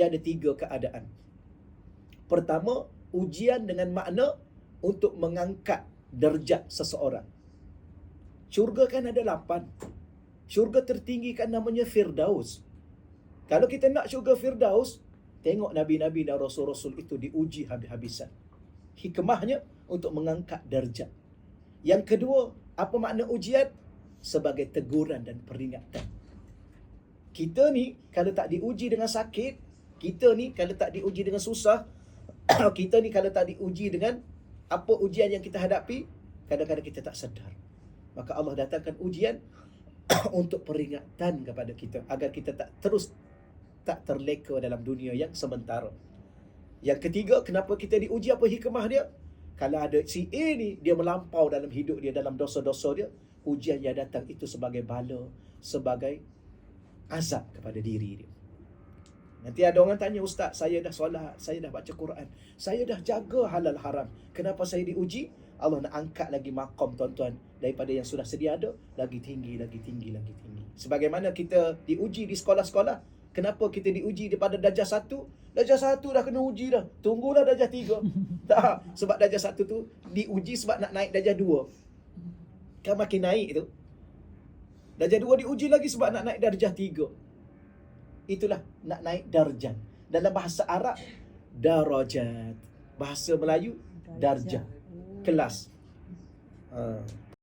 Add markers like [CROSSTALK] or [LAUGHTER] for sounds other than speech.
dia ada tiga keadaan. Pertama, ujian dengan makna untuk mengangkat derjat seseorang. Syurga kan ada lapan. Syurga tertinggi kan namanya Firdaus. Kalau kita nak syurga Firdaus, tengok Nabi-Nabi dan Rasul-Rasul itu diuji habis-habisan. Hikmahnya untuk mengangkat derjat. Yang kedua, apa makna ujian? Sebagai teguran dan peringatan. Kita ni kalau tak diuji dengan sakit, kita ni kalau tak diuji dengan susah, [COUGHS] kita ni kalau tak diuji dengan apa ujian yang kita hadapi, kadang-kadang kita tak sedar. Maka Allah datangkan ujian [COUGHS] untuk peringatan kepada kita agar kita tak terus tak terleka dalam dunia yang sementara. Yang ketiga, kenapa kita diuji apa hikmah dia? Kalau ada si A ni, dia melampau dalam hidup dia, dalam dosa-dosa dia, ujian yang datang itu sebagai bala, sebagai azab kepada diri dia. Nanti ada orang tanya, Ustaz, saya dah solat, saya dah baca Quran, saya dah jaga halal haram. Kenapa saya diuji? Allah nak angkat lagi makom tuan-tuan daripada yang sudah sedia ada, lagi tinggi, lagi tinggi, lagi tinggi. Sebagaimana kita diuji di sekolah-sekolah, kenapa kita diuji daripada darjah satu? Darjah satu dah kena uji dah. Tunggulah darjah tiga. [LAUGHS] tak, sebab darjah satu tu diuji sebab nak naik darjah dua. Kan makin naik tu. Darjah dua diuji lagi sebab nak naik darjah tiga. Itulah nak naik darjat. Dalam bahasa Arab, darajat. Bahasa Melayu, darjah. Kelas. Ha.